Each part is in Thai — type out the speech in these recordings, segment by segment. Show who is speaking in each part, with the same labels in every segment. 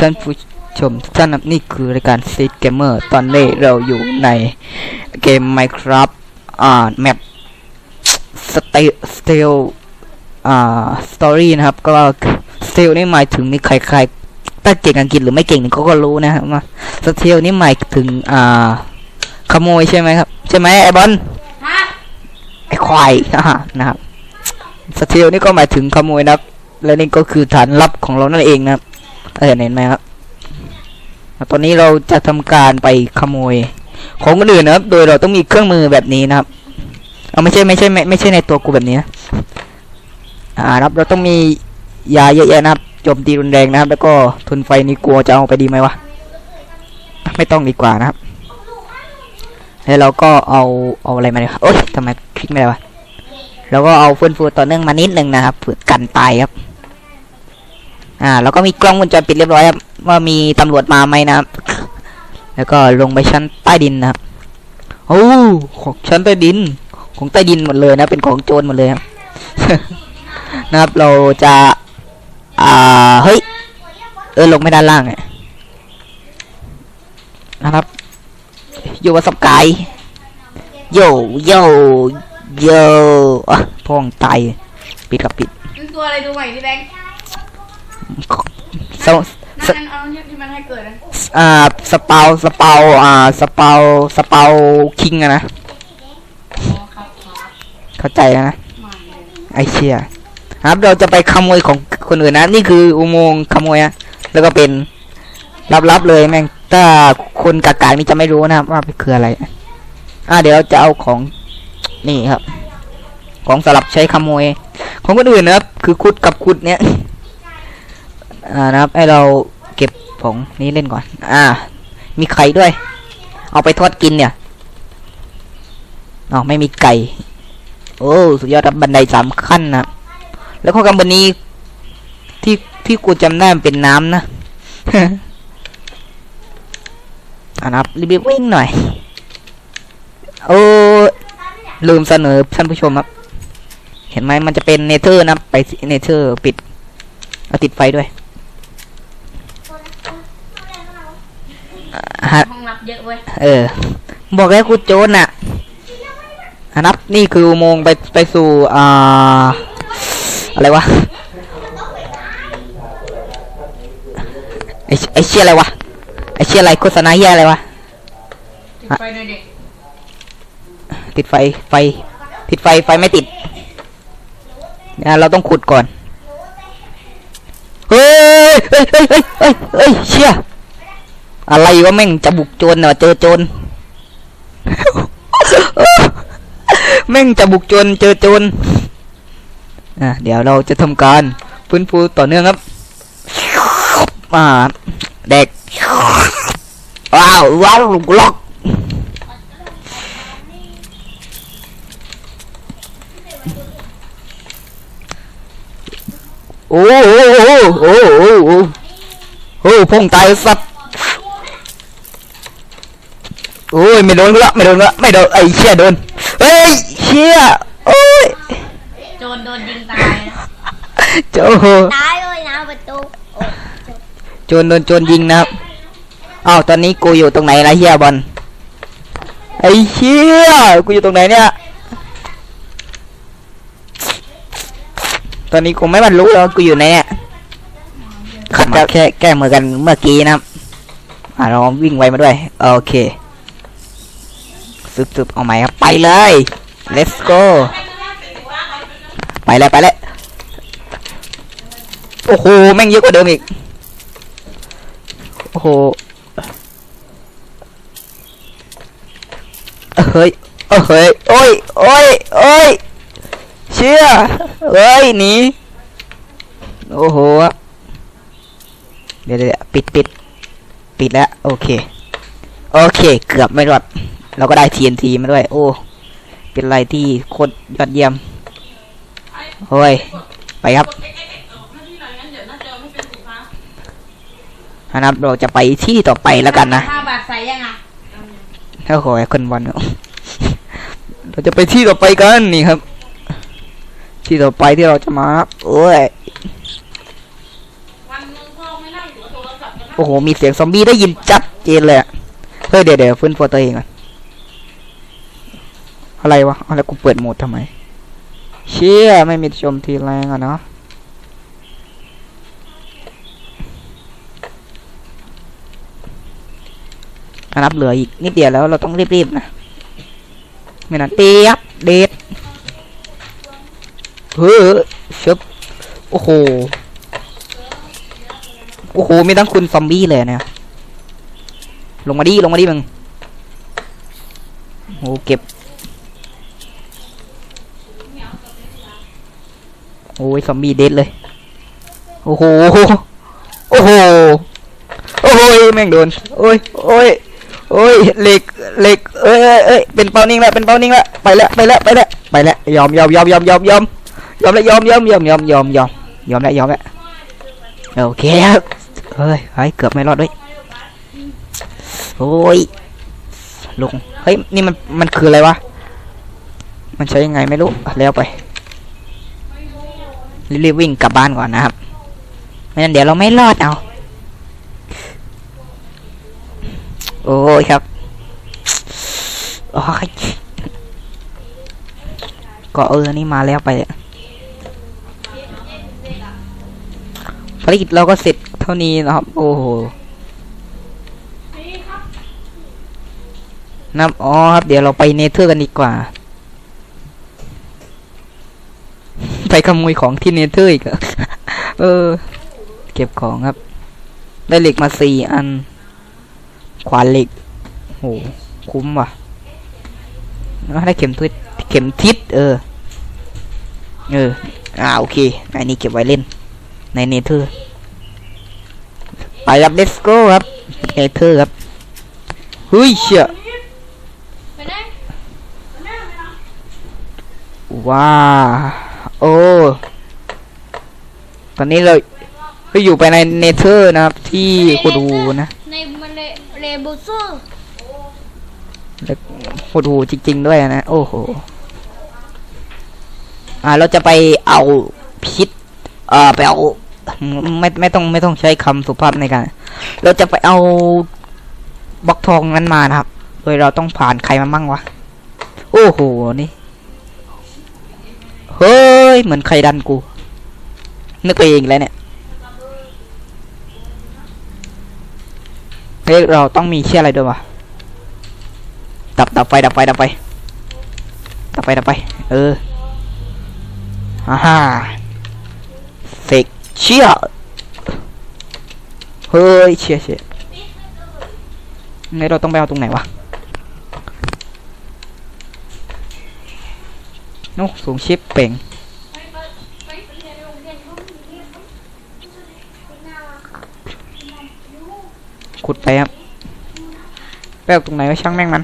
Speaker 1: ท่าน
Speaker 2: ผู้ชมทุกท่านครับนี่คือรายการซีดเกมเมอร์ตอนนี้เราอยู่ในเกม Minecraft อ่าแมปสเตสเตลอ่าสตอรี่นะครับ ก็สเตลนี่หมายถึงนี่ใครๆถ้าเก่งอังกฤษหรือไม่เก่งนี่เขาก็รู้นะครับว่าสเตลนี่หมายถึงอ่าขโมยใช่ไหมครับ ใช่ไหมไอ้บอล
Speaker 3: ฮะ
Speaker 2: ไอ้ควายอ่านะครับสเตลนี่ก็หมายถึงขโมยนะครับและนี่ก็คือฐานลับของเรานั่นเองนะครับ เออเห็นไหมครับตอนนี้เราจะทำการไปขโมย ของคนอื่นนะครับ โดยเราต้องมีเครื่องมือแบบนี้นะครับ เอาไม่ใช่ไม่ใช่ไม่ไม่ใช่ในตัวกูแบบนี้นะอ่าครับ เราต้องมียาเยอะแยะนะครับโจมตีรุนแรงนะครับ แล้วก็ทุนไฟนี่กลัวจะเอาไปดีไหมวะไม่ต้องดีกว่านะครับแล้วเราก็เอาเอาอะไรมาเนี่ยโอ๊ยทำไมคลิกไม่ได้วะเราก็เอาฟื้นฟูต่อเนื่องมานิดนึงนะครับเพื่อกันตายครับ อ่า แล้วก็มีกล้องวงจรปิดเรียบร้อยครับว่ามีตำรวจมาไหมนะครับ แล้วก็ลงไปชั้นใต้ดินนะครับโอ้ของชั้นใต้ดิน ของใต้ดินหมดเลยนะ เป็นของโจรหมดเลยครับนะครับ เราจะ อ่า เฮ้ย เออ ลงไม่ด้านล่างเนี่ยนะครับอยู่ว่าสับกายโยโยโยอะพองตายปิดกับปิด
Speaker 3: ตัวอะไรดูใหม่ที่แบงค์
Speaker 2: สวส
Speaker 3: นั่นเอาเนี่ยที่มันให้เกิดนะ
Speaker 2: อ่าสเปาสเปาอ่าสเปาสเปาคิงอะนะ
Speaker 3: อ๋อครับครับ
Speaker 2: เข้าใจแล้วนะ
Speaker 3: มาเลย
Speaker 2: ไอเชียครับเราจะไปขโมยของคนอื่นนะนี่คืออุโมงค์ขโมยอะแล้วก็เป็นลับๆเลยแม่งถ้าคนกากๆนี่จะไม่รู้นะครับว่าคืออะไรอ่าเดี๋ยวจะเอาของนี่ครับ ของสลับใช้ขโมย ของคนอื่นนะครับ คือคุดกับคุดเนี้ย อ่านะครับ ให้เราเก็บของนี้เล่นก่อน อ่า มีไข่ด้วย เอาไปทอดกินเนี่ยอ๋อไม่มีไก่ โอ้ สุดยอดครับบันไดสามขั้นนะแล้วข้อกำบันนี้ที่ที่กูจำได้มันเป็นน้ำนะอ่านะครับรีบๆวิ่งหน่อย โอ้ลืมเสนอท่านผู้ชมครับ เห็นไหมมันจะเป็นเนเธอร์นะไปเนเธอร์ปิด เอาติดไฟด้วยอ่า ฮะ
Speaker 3: ห้องรับเยอะเว้ย
Speaker 2: เออ บอกแล้วกูโจรน่ะอะนับนี่คืออุโมงค์ไปไปสู่อ่าอะไรวะไอไอเชี่ยอะไรวะไอเชี่ยอะไรโฆษณาเหี้ยอะไรวะ
Speaker 3: ติดไฟหน่อยเด็ก
Speaker 2: ติดไฟไฟ ติดไฟไฟไม่ติดเนี่ยเราต้องขุดก่อนเฮ้ยเฮ้ยเฮ้ยเฮ้ยเฮ้ยเฮ้ยเชี่ย อะไรวะแม่งจะบุกโจรเนอะเจอโจรแม่งจะบุกโจรเจอโจรอะเดี๋ยวเราจะทำการฟื้นฟูต่อเนื่องครับอ่าเด็กว้าวว้าวล็อกโอ้โหโอ้โหโอ้โหโอ้โหพงตายสัตว์ โอ้ยไม่โดนกูละไม่โดนกูละไม่โดนไอ้เชี่ยโดนเฮ้ยเชี่ยโอ้ย
Speaker 3: โจรโดนยิงตายนะ
Speaker 2: โจ
Speaker 4: ตายเลยนะประตูโอ้
Speaker 2: โจรโดนโจรยิงนะครับอ้าวตอนนี้กูอยู่ตรงไหนล่ะเฮียบอลไอ้เชี่ยกูอยู่ตรงไหนเนี่ยตอนนี้กูไม่บรรลุแล้วกูอยู่ไหนเนี่ยขัดแค่แก้มือกันเมื่อกี้นะครับอ่าเราวิ่งไวมาด้วยโอเค ซึบๆเอาใหม่ครับ ไปเลย let's go ไปเลยไปเลยโอ้โห แม่งเยอะกว่าเดิมอีก โอ้โห เฮ้ยเอ้ยเฮ้ย โอ้ย โอ้ย โอ้ย เชี่ยเฮ้ย หนี โอ้โห เดี๋ยวเดี๋ยวปิดปิด ปิดแล้ว โอเค โอเค เกือบไม่รอด เราก็ได้ TNT มาด้วย โอ้ เป็นอะไรที่โคตรยอดเยี่ยมโอ้ย ไปครับนะครับเราจะไปที่ต่อไปแล้วกันนะ
Speaker 3: ห้าบาทใส่ยังอะ
Speaker 2: ถ้าขอให้คนวันเนอะเราจะไปที่ต่อไปกันนี่ครับ ที่ต่อไปที่เราจะมาครับโอ้ย
Speaker 3: วันหนึงพ่อไม่นั่งอยู่โทรศัพท์กันนะ
Speaker 2: โอ้โห มีเสียงซอมบี้ได้ยินชัดเจนเลยอะเฮ้ยเดี๋ยวเดี๋ยวฟื้นฟูตัวเองก่อน อะไรวะอะไรกูเปิดโหมดทำไม เชี่ยไม่มีชมทีแรงอะเนาะอะนับเหลืออีกนิดเดียวแล้วเราต้องรีบๆนะไม่นั้นเตียบเด็ดเฮ้ยชึบโอ้โหโอ้โหมีทั้งคุณซอมบี้เลยเนี่ยลงมาดิลงมาดิมึงโอ้เก็บ โอ้ ยซอมบี้เด็ดเลย โอ้โห โอ้โห โอ้ยแม่งโดน โอ้ย โอ้ย โอ้ย เหล็ก เหล็ก เอ้ยเอ้ยเอ้ยเป็นเป้านิ่งแล้วเป็นเป้านิ่งแล้วไปแล้วไปแล้วไปแล้วไปแล้วยอมยอมยอมยอมยอมยอมยอมแล้วยอมยอมยอมยอมยอมยอมยอมแล้วยอมล้วโอเคครับเฮ้ยเฮ้ยเกือบไม่รอดด้วย โอ้ยลง เฮ้ย นี่มัน มันคืออะไรวะ มันใช้ยังไงไม่รู้ แล้วไป รีบวิ่งกลับบ้านก่อนนะครับไม่งั้นเดี๋ยวเราไม่รอดเอา โอ้ยครับโอ้ยก็เออนี่มาแล้วไปภารกิจเราก็เสร็จเท่านี้นะครับ โอ้โหนับอ๋อครับ เดี๋ยวเราไปเนเธอร์กันดีกว่า ไปขโมยของที่เนเธอร์อีกเหรอเออ เก็บของครับ ได้เหล็กมาสี่อัน ขวานเหล็กโหคุ้มว่ะแล้วได้เข็มทิศเข็มทิศเออ เออ อ่าโอเคอันนี้เก็บไว้เล่น ในเนเธอร์ไปครับ let's go ครับเนเธอร์ครับเฮ้ยเชี่ย
Speaker 3: ไปไหน
Speaker 2: ว้า โอ้ ตอนนี้เราเราอยู่ไปในเนเธอร์นะครับ ที่กูดูนะ
Speaker 3: ในมันเลเลบูซู
Speaker 2: แล้วกูดูจริง ๆ ด้วยนะ โอ้โห อ่า เราจะไปเอาพิษ เอ่อ ไปเอาไม่ไม่ต้องไม่ต้องใช้คำสุภาพในการ เราจะไปเอาบล็อกทองนั้นมานะครับ โดยเราต้องผ่านใครมามั่งวะ โอ้โห นี่ เฮ้ย เหมือนใครดันกู นึกไปเองแล้วเนี่ยเฮ้ยเราต้องมีเชื่ออะไรด้วยวะดับดับไฟดับไฟดับไฟดับไฟดับไฟเออฮ่าฮ่าเฟกเชี่ยเฮ้ยเชี่ยเชี่ยงั้นเราต้องไปเอาตรงไหนวะโน้สูงชิปเป่ง ขุดไปครับไปเอาตรงไหนก็ช่างแม่งมัน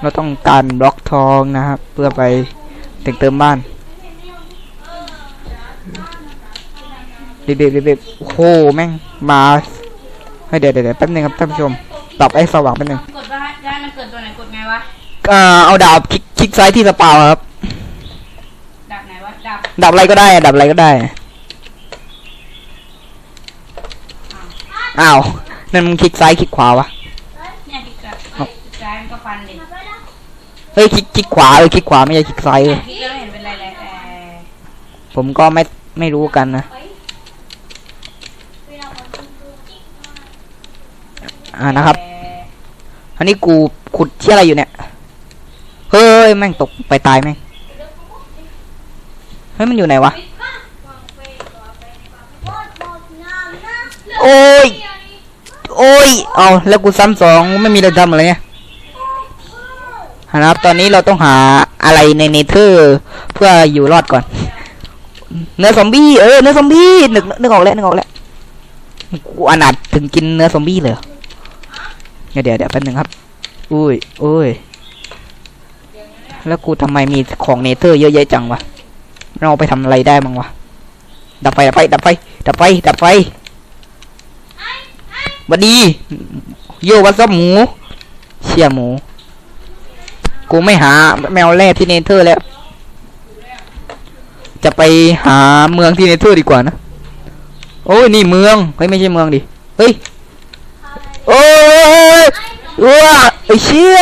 Speaker 2: เราต้องการบล็อกทองนะครับ เพื่อไปแต่งเติมบ้านรีบๆรีบๆโอ้โหแม่งมาให้เดี๋ยวเดี๋ยวเดี๋ยวแป๊บนึงครับท่านผู้ชมปรับไอ้สว่างแป๊บนึง
Speaker 3: กดว่าให้มันเกิดตัวไหนกดไงวะ
Speaker 2: อ่าเอาดาบคลิกคลิกซ้ายที่สปาวครับ
Speaker 3: ดับไหนวะดับ
Speaker 2: ดับอะไรก็ได้อะดับอะไรก็ได้อ้าว นั่นมึงคลิกซ้ายคลิกขวาวะ
Speaker 3: เนี่ยคลิกซ้ายเอ้ยคลิกซ้ายมันก็ฟันดิ
Speaker 2: เฮ้ยคลิกคลิกขวาเออคลิกขวาไม่ใช่คลิกซ้ายเออ
Speaker 3: คลิกแล้วไม่เห็นเป็นไรเลยแต่
Speaker 2: ผมก็ไม่ไม่รู้กันนะอ่านะครับ อันนี้กูขุดเชี่ยอะไรอยู่เนี่ย เฮ้ยแม่งตกไปตายแม่ง เฮ้ยมันอยู่ไหนวะ โอ้ย โอ้ย เอาแล้วกูซ้ำสองไม่มีอะไรทำอะไรเนี่ยนะครับ ตอนนี้เราต้องหาอะไรในเนเธอร์เพื่ออยู่รอดก่อน เนื้อซอมบี้เออเนื้อซอมบี้นึกนึกออกแล้วนึกออกแล้วกูอนาถถึงกินเนื้อซอมบี้เลยเดี๋ยวเดี๋ยวเดี๋ยวแป๊บนึงครับ อุ้ยอุ้ยแล้วกูทำไมมีของเนเธอร์เยอะแยะจังวะเราไปทำอะไรได้บ้างวะดับไฟดับไฟดับไฟดับไฟดับไฟ บัดดี โยวัดซับหมู เชี่ยหมู กูไม่หาแมวแร่ที่เนเธอร์แล้ว จะไปหาเมืองที่เนเธอร์ดีกว่านะ โอ้ยนี่เมือง เฮ้ยไม่ใช่เมืองดิ เฮ้ย โอ้ยว้าไอ้เชี่ย